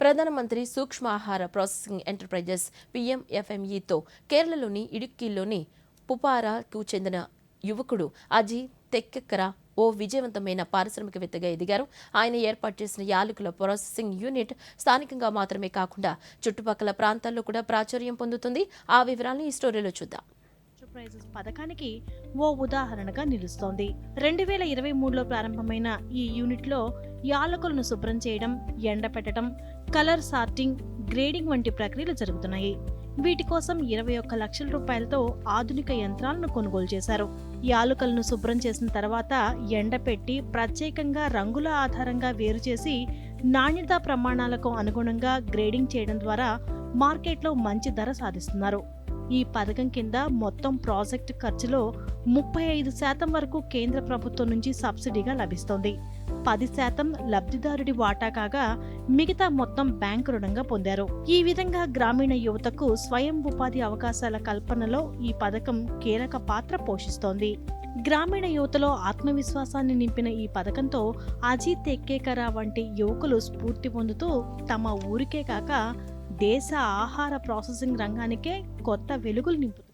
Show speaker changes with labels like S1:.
S1: ప్రధానమంత్రి సూక్ష్మ ఆహార ప్రాసెసింగ్ ఎంటర్ప్రైజెస్ పీఎంఎఫ్ఎంఈతో కేరళలోని ఇడుక్కిలోని పుపారాకు చెందిన యువకుడు అజీ తెక్కెక్కర ఓ విజయవంతమైన పారిశ్రామికవేత్తగా ఎదిగారు. ఆయన ఏర్పాటు చేసిన యాలకుల ప్రాసెసింగ్ యూనిట్ స్థానికంగా మాత్రమే కాకుండా చుట్టుపక్కల ప్రాంతాల్లో కూడా ప్రాచుర్యం పొందుతుంది. ఆ వివరాలను ఈ స్టోరీలో చూద్దాం.
S2: ప్రైజెస్ పథకానికి ఓ ఉదాహరణగా నిలుస్తోంది. రెండు వేల ఇరవై మూడులో ప్రారంభమైన ఈ యూనిట్లో యాలకులను శుభ్రం చేయడం ఎండపెట్టడం కలర్ సార్టింగ్ గ్రేడింగ్ వంటి ప్రక్రియలు జరుగుతున్నాయి. వీటి కోసం ఇరవై ఒక్క లక్షల రూపాయలతో ఆధునిక యంత్రాలను కొనుగోలు చేశారు. యాలుకలను శుభ్రం చేసిన తర్వాత ఎండపెట్టి ప్రత్యేకంగా రంగుల ఆధారంగా వేరు చేసి నాణ్యతా ప్రమాణాలకు అనుగుణంగా గ్రేడింగ్ చేయడం ద్వారా మార్కెట్లో మంచి ధర సాధిస్తున్నారు. ఈ పథకం కింద మొత్తం ప్రాజెక్ట్ ఖర్చులో ముప్పై ఐదు శాతం వరకు కేంద్ర ప్రభుత్వం నుంచి సబ్సిడీగా లభిస్తోంది. పది శాతం లబ్ధిదారుడి వాటా కాగా మిగతా మొత్తం బ్యాంకు రుణంగా పొందారు. ఈ విధంగా గ్రామీణ యువతకు స్వయం ఉపాధి అవకాశాల కల్పనలో ఈ పథకం కీలక పాత్ర పోషిస్తోంది. గ్రామీణ యువతలో ఆత్మవిశ్వాసాన్ని నింపిన ఈ పథకంతో అజిత్ ఎక్కేకర వంటి యువకులు స్ఫూర్తి పొందుతూ తమ ఊరికే కాక దేశ ఆహార ప్రాసెసింగ్ రంగానికే కొత్త వెలుగులు నింపుతుంది